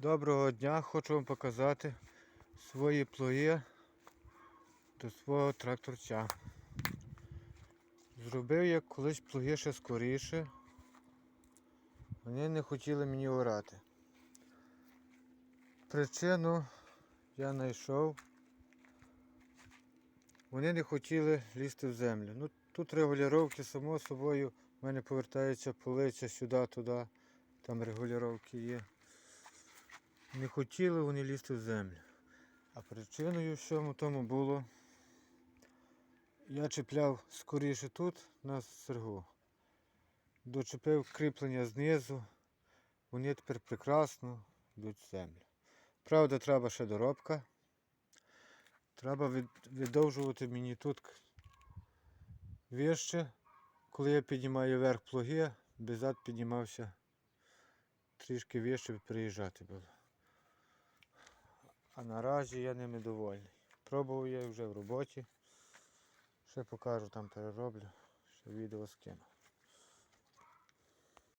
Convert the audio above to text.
Доброго дня, хочу вам показати свої плуги до свого тракторця. Зробив я колись плуги ще скоріше. Вони не хотіли мені орати. Причину я знайшов. Вони не хотіли лізти в землю. Ну, тут регулювання, само собою, в мене повертається полиця сюди-туди, там регулювання є. Не хотіли вони лізти в землю. А причиною всьому тому було, я чіпляв скоріше тут на сергу. Дочепив кріплення знизу, вони тепер прекрасно йдуть в землю. Правда, треба ще доробка. Треба від, видовжувати мені тут вище. Коли я піднімаю вверх плуги, беззад піднімався трішки вище приїжджати було. А наразі я ними довольний. Пробував я вже в роботі. Ще покажу, там перероблю, ще відео скину.